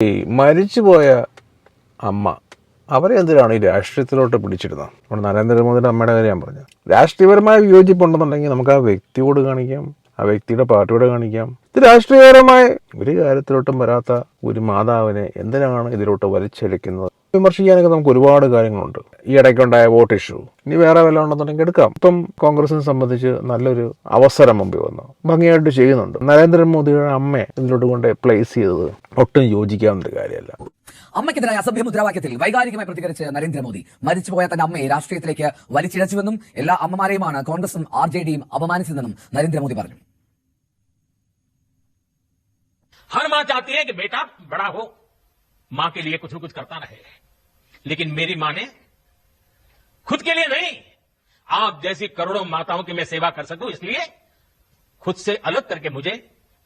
ഈ മരിച്ചുപോയ അമ്മ അവരെ എന്തിനാണ് ഈ രാഷ്ട്രീയത്തിലോട്ട് പിടിച്ചിരുന്നത് നമ്മുടെ നരേന്ദ്രമോദിയുടെ അമ്മയുടെ കാര്യം പറഞ്ഞു രാഷ്ട്രീയപരമായ വിയോജിപ്പുണ്ടെന്നുണ്ടെങ്കിൽ നമുക്ക് ആ വ്യക്തിയോട് കാണിക്കാം ആ വ്യക്തിയുടെ പാർട്ടിയോട് കാണിക്കാം. ഇത് രാഷ്ട്രീയപരമായ ഒരു കാര്യത്തിലോട്ടും വരാത്ത ഒരു മാതാവിനെ എന്തിനാണ് ഇതിലോട്ട് വലിച്ചെടുക്കുന്നത്? വിമർശിക്കാനൊക്കെ നമുക്ക് ഒരുപാട് കാര്യങ്ങളുണ്ട് ഈ ഇടയ്ക്കുണ്ടായ വോട്ട് ഇഷ്യൂ ഇനി വേറെ വല്ല ഉണ്ടെന്നുണ്ടെങ്കിൽ എടുക്കാം ഇപ്പം കോൺഗ്രസിനെ സംബന്ധിച്ച് നല്ലൊരു അവസരം മുമ്പിൽ വന്നു ഭംഗിയായിട്ട് ചെയ്യുന്നുണ്ട് നരേന്ദ്രമോദിയുടെ അമ്മയെ ഇതിലോട്ട് കൊണ്ട് പ്ലേസ് ചെയ്തത് ഒട്ടും യോജിക്കാവുന്ന ഒരു കാര്യമല്ല അമ്മയ്ക്കെതിരായ അസഭ്യ മുദ്രാവാക്യത്തിൽ വൈകാരികമായി പ്രതികരിച്ച് നരേന്ദ്രമോദി മരിച്ചുപോയ തന്റെ അമ്മയെ രാഷ്ട്രീയത്തിലേക്ക് വലിച്ചിഴച്ചുവെന്നും എല്ലാ അമ്മമാരെയുമാണ് കോൺഗ്രസും ആർ ജെ ഡിയും അപമാനിച്ചതെന്നും നരേന്ദ്രമോദി പറഞ്ഞു हर मां चाहती है कि बेटा बड़ा हो मां के लिए कुछ न कुछ करता रहे लेकिन मेरी माँ ने खुद के लिए नहीं। आप जैसी करोड़ों माताओं की मैं सेवा कर सकूँ, इसलिए खुद से अलग करके मुझे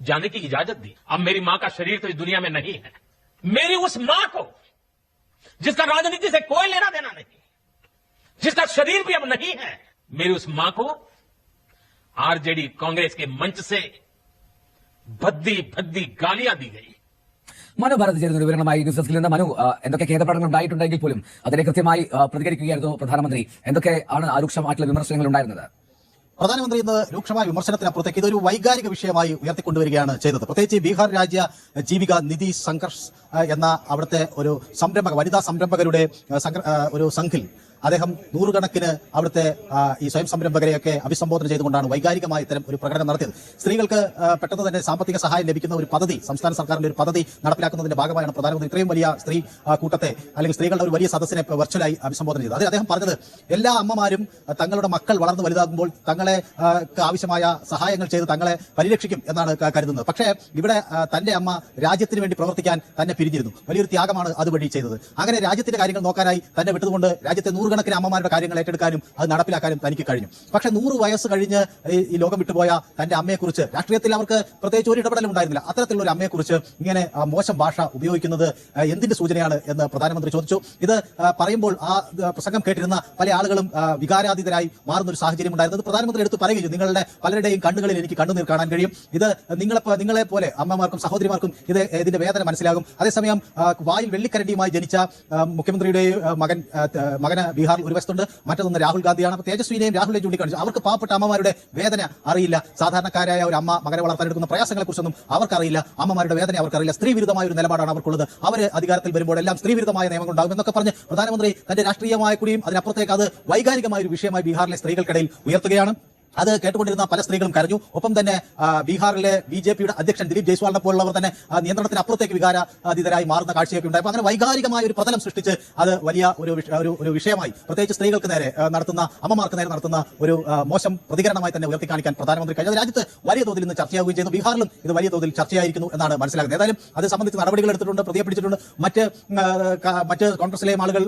जाने की इजाज़त दी। अब मेरी माँ का शरीर तो इस दुनिया में नहीं है। मेरी उस माँ को, जिसका राजनीति से कोई लेना देना नहीं, जिसका शरीर भी अब नहीं है, मेरी उस माँ को आरजेडी कांग्रेस के मंच से भद्दी भद्दी गालियाँ दी गई। മനു ഭാരത് ചേരുന്ന ഒരു ന്യൂസ് ഡെസ്കിൽ നിന്ന് മനു എന്തൊക്കെ ഖേദപ്രകടനങ്ങൾ ഉണ്ടായിട്ടുണ്ടെങ്കിൽ പോലും അതിനെ കൃത്യമായി പ്രതികരിക്കുകയായിരുന്നു പ്രധാനമന്ത്രി. എന്തൊക്കെ ആണ് രൂക്ഷമായിട്ടുള്ള വിമർശനങ്ങൾ ഉണ്ടായിരുന്നത്? പ്രധാനമന്ത്രി ഇന്ന് രൂക്ഷമായ വിമർശനത്തിനപ്പുറത്തേക്ക് ഇതൊരു വൈകാരിക വിഷയമായി ഉയർത്തിക്കൊണ്ടുവരികയാണ് ചെയ്തത്. പ്രത്യേകിച്ച് ബീഹാർ രാജ്യ ജീവിക നിധി സംഘർഷ് എന്ന അവിടുത്തെ ഒരു സംരംഭക വനിതാ സംരംഭകരുടെ ഒരു സംഘിൽ അദ്ദേഹം നൂറുകണക്കിന് അവിടുത്തെ ഈ സ്വയം സംരംഭകരെയൊക്കെ അഭിസംബോധന ചെയ്തുകൊണ്ടാണ് വൈകാരികമായി ഇത്തരം ഒരു പ്രകടനം നടത്തിയത്. സ്ത്രീകൾക്ക് പെട്ടെന്ന് തന്നെ സാമ്പത്തിക സഹായം ലഭിക്കുന്ന ഒരു പദ്ധതി സംസ്ഥാന സർക്കാരിന്റെ ഒരു പദ്ധതി നടപ്പിലാക്കുന്നതിന്റെ ഭാഗമായാണ് പ്രധാനമന്ത്രി ഇത്രയും വലിയ സ്ത്രീ കൂട്ടത്തെ അല്ലെങ്കിൽ സ്ത്രീകളുടെ ഒരു വലിയ സദസ്സിനെ വെർച്വലായി അഭിസംബോധന ചെയ്തത്. അത് അദ്ദേഹം പറഞ്ഞത് എല്ലാ അമ്മമാരും തങ്ങളുടെ മക്കൾ വളർന്നു വലുതാകുമ്പോൾ തങ്ങളെ ആവശ്യമായ സഹായങ്ങൾ ചെയ്ത് തങ്ങളെ പരിരക്ഷിക്കും എന്നാണ് കരുതുന്നത്. പക്ഷേ ഇവിടെ തന്റെ അമ്മ രാജ്യത്തിന് വേണ്ടി പ്രവർത്തിക്കാൻ തന്നെ പിരിഞ്ഞിരുന്നു. വലിയൊരു ത്യാഗമാണ് അതുവഴി ചെയ്തത്. അങ്ങനെ രാജ്യത്തിന്റെ കാര്യങ്ങൾ നോക്കാനായി തന്നെ വിട്ടതുകൊണ്ട് രാജ്യത്തെ നൂറുകണക്കിന് അമ്മമാരുടെ കാര്യങ്ങൾ ഏറ്റെടുക്കാനും അത് നടപ്പിലാക്കാനും തനിക്ക് കഴിഞ്ഞു. പക്ഷേ നൂറ് വയസ്സ് കഴിഞ്ഞ് ഈ- ലോകം വിട്ടുപോയ തന്റെ അമ്മയെക്കുറിച്ച് രാഷ്ട്രീയത്തിൽ അവർക്ക് പ്രത്യേകിച്ച് ഒരു ഇടപെടലും ഉണ്ടായിരുന്നില്ല. അത്തരത്തിലുള്ള ഒരു അമ്മയെക്കുറിച്ച് ഇങ്ങനെ മോശം ഭാഷ ഉപയോഗിക്കുന്നത് എന്തിന്റെ സൂചനയാണ് എന്ന് പ്രധാനമന്ത്രി ചോദിച്ചു. ഇത് പറയുമ്പോൾ ആ പ്രസംഗം കേട്ടിരുന്ന പല ആളുകളും വികാരാതീതരായി മാറുന്ന ഒരു സാഹചര്യം ഉണ്ടായിരുന്നത് പ്രധാനമന്ത്രി എടുത്ത് പറയുകയും നിങ്ങളുടെ പലരുടെയും കണ്ണുകളിൽ എനിക്ക് കണ്ണുനീർ കാണാൻ കഴിയും. ഇത് നിങ്ങളെ നിങ്ങളെ പോലെ അമ്മമാർക്കും സഹോദരിമാർക്കും ഇത് ഇതിന്റെ വേദന മനസ്സിലാകും. അതേസമയം വായിൽ വെള്ളിക്കരണ്ടിയുമായി ജനിച്ച മുഖ്യമന്ത്രിയുടെ മകൻ മകന് ബീഹാറിൽ ഒരു വശത്തുണ്ട് മറ്റൊന്ന് രാഹുൽ ഗാന്ധിയാണ്. അപ്പോൾ തേജസ്വിനെയും രാഹുലിനെയും ചൂണ്ടിക്കാണിച്ചു. അവർക്ക് പാവപ്പെട്ട അമ്മമാരുടെ വേദന അറിയില്ല. സാധാരണക്കാരായ ഒരു അമ്മ മകനെ വളർത്താനെടുക്കുന്ന പ്രയാസങ്ങളെക്കുറിച്ചൊന്നും അവർക്കറിയില്ല. അമ്മമാരുടെ വേദന അവർക്കറിയില്ല. സ്ത്രീ വിരുദ്ധമായ ഒരു നിലപാടാണ് അവർക്കുള്ളത് അവർ അധികാരത്തിൽ വരുമ്പോൾ എല്ലാം സ്ത്രീ വിരുദ്ധമായ നിയമങ്ങൾ ഉണ്ടാകും എന്നൊക്കെ പറഞ്ഞ് പ്രധാനമന്ത്രി തന്റെ രാഷ്ട്രീയമായ കൂടിയും അതിനപ്പുറത്തേക്ക് അത് വൈകാരികമായ ഒരു വിഷയമായി ബീഹാറിലെ സ്ത്രീകൾക്കിടയിൽ ഉയർത്തുകയാണ്. അത് കേട്ടുകൊണ്ടിരുന്ന പല സ്ത്രീകളും കരഞ്ഞു. ഒപ്പം തന്നെ ബീഹാറിലെ ബി ജെ പിയുടെ അധ്യക്ഷൻ ദിലീപ് ജയ്സ്വാളിനെ പോലുള്ളവർ തന്നെ നിയന്ത്രണത്തിന് അപ്പുറത്തേക്ക് വികാരാതീതരായി മാറുന്ന കാഴ്ചയൊക്കെ ഉണ്ടായി. അങ്ങനെ വൈകാരികമായ ഒരു പ്രതലം സൃഷ്ടിച്ച് അത് വലിയ ഒരു ഒരു വിഷയമായി. പ്രത്യേകിച്ച് സ്ത്രീകൾക്ക് നേരെ നടത്തുന്ന അമ്മമാർക്ക് നേരെ നടത്തുന്ന ഒരു മോശം പ്രതികരണമായി തന്നെ ഉയർത്തി കാണിക്കാൻ പ്രധാനമന്ത്രി കഴിഞ്ഞത് രാജ്യത്ത് വലിയ തോതിൽ ഇന്ന് ചർച്ചയാവുകയും ചെയ്യുന്നു ബീഹാറിലും ഇത് വലിയ തോതിൽ ചർച്ചയായിരിക്കുന്നു എന്നാണ് മനസ്സിലാക്കുന്നത് ഏതായാലും അത് സംബന്ധിച്ച് നടപടികൾ എടുത്തിട്ടുണ്ട് പ്രതിയെ പിടിച്ചിട്ടുണ്ട്. മറ്റ് മറ്റ് കോൺഗ്രസിലെയും ആളുകൾ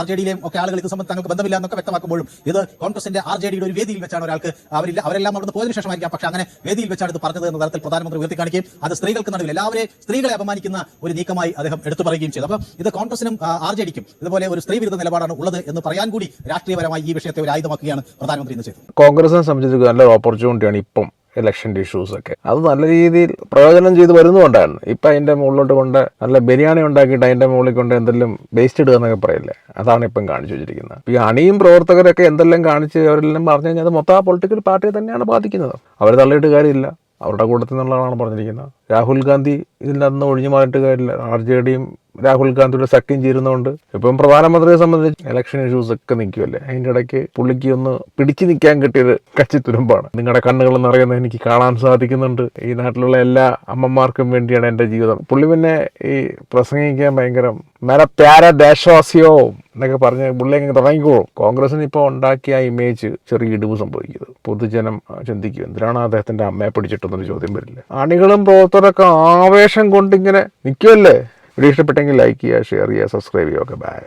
ആർ ജെ ഡിയിലെയും ഒക്കെ ആളുകൾ ഇത് സംബന്ധിച്ച് തങ്ങൾക്ക് ബന്ധമില്ല എന്നൊക്കെ വ്യക്തമാക്കുമ്പോഴും ഇത് കോൺഗ്രസിന്റെ ആർ ജെ ഡിയുടെ ഒരു വേദിയിൽ വെച്ചാണ് ഒരാൾക്ക് അവരില്ല അവരെല്ലാം അവിടുന്ന് പോയതിനു ശേഷമായിരിക്കാം പക്ഷേ അങ്ങനെ വേദിയിൽ വെച്ചാണ് ഇത് പറഞ്ഞത് എന്ന തരത്തിൽ പ്രധാനമന്ത്രി ഉയർത്തി കാണിക്കുകയും അത് സ്ത്രീകൾക്ക് നടുവിൽ എല്ലാവരെ സ്ത്രീകളെ അപമാനിക്കുന്ന ഒരു നീക്കമായി അദ്ദേഹം എടുത്തു പറയുകയും ചെയ്തു. അപ്പോൾ ഇത് കോൺഗ്രസിനും ആർ ജെ ഡിക്കും ഇതുപോലെ ഒരു സ്ത്രീ വിരുദ്ധ നിലപാടാണ് ഉള്ളത് എന്ന് പറയാൻ കൂടി രാഷ്ട്രീയപരമായി ഈ വിഷയത്തെ ഒരു ആയുധമാക്കുകയാണ് പ്രധാനമന്ത്രി ഇന്ന് ചെയ്തത്. കോൺഗ്രസിനെ സംബന്ധിച്ച് നല്ലൊരു ഓപ്പർച്യൂണിറ്റിയാണ് ഇപ്പം. ഇലക്ഷന്റെ ഇഷ്യൂസ് ഒക്കെ. അത് നല്ല രീതിയിൽ പ്രയോജനം ചെയ്ത് വരുന്നുണ്ടായിരുന്നു ഇപ്പം അതിന്റെ മുകളിലോട്ട് കൊണ്ട് നല്ല ബിരിയാണി ഉണ്ടാക്കിയിട്ട് അതിന്റെ മുകളിൽ കൊണ്ട് എന്തെല്ലാം വേസ്റ്റ് ഇടുക എന്നൊക്കെ പറയില്ലേ? അതാണ് ഇപ്പം കാണിച്ചു വെച്ചിരിക്കുന്നത്. ഈ അണിയും പ്രവർത്തകരൊക്കെ എന്തെല്ലാം കാണിച്ച് അവരെല്ലാം പറഞ്ഞു കഴിഞ്ഞാൽ അത് മൊത്തം ആ പൊളിറ്റിക്കൽ പാർട്ടിയെ തന്നെയാണ് ബാധിക്കുന്നത്. അവർ തള്ളിയിട്ട് കാര്യമില്ല. അവരുടെ കൂട്ടത്തിൽ നിന്നുള്ളതാണ് പറഞ്ഞിരിക്കുന്നത്. രാഹുൽ ഗാന്ധി ഇതിൽ നിന്ന് ഒഴിഞ്ഞു മാറിയിട്ട് കാര്യമില്ല. ആർ ജെ ഡിയും രാഹുൽ ഗാന്ധിയുടെ സഖ്യം ചേരുന്നതുകൊണ്ട് ഇപ്പം പ്രധാനമന്ത്രിയെ സംബന്ധിച്ച് ഇലക്ഷൻ ഇഷ്യൂസ് ഒക്കെ നിൽക്കുമല്ലേ അതിന്റെ ഇടയ്ക്ക് പുള്ളിക്ക് ഒന്ന് പിടിച്ചു നിൽക്കാൻ കിട്ടിയത് കച്ചി തുരുമ്പാണ് നിങ്ങളുടെ കണ്ണുകൾ അറിയുന്നത് എനിക്ക് കാണാൻ സാധിക്കുന്നുണ്ട്. ഈ നാട്ടിലുള്ള എല്ലാ അമ്മമാർക്കും വേണ്ടിയാണ് എന്റെ ജീവിതം. പുള്ളി പിന്നെ ഈ പ്രസംഗിക്കാൻ ഭയങ്കര മേല പ്യാര ദേശവാസിയോ എന്നൊക്കെ പറഞ്ഞ് പുള്ളി അങ്ങ് തുടങ്ങിക്കോളും. കോൺഗ്രസിന് ഇപ്പോൾ ഉണ്ടാക്കിയ ഇമേജ് ചെറിയ ഇടിവ് സംഭവിക്കുന്നത് പൊതുജനം ചിന്തിക്കും എന്തിനാണ് അദ്ദേഹത്തിന്റെ അമ്മയെ പിടിച്ചിട്ടെന്നൊരു ചോദ്യം വരില്ല? അണികളും പ്രവർത്തകരൊക്കെ ആവേശം കൊണ്ടിങ്ങനെ നിൽക്കുമല്ലേ വീഡിയോ ഇഷ്ടപ്പെട്ടെങ്കിൽ ലൈക്ക് ചെയ്യുക ഷെയർ ചെയ്യുക സബ്സ്ക്രൈബ് ചെയ്യുക. Okay bye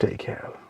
take care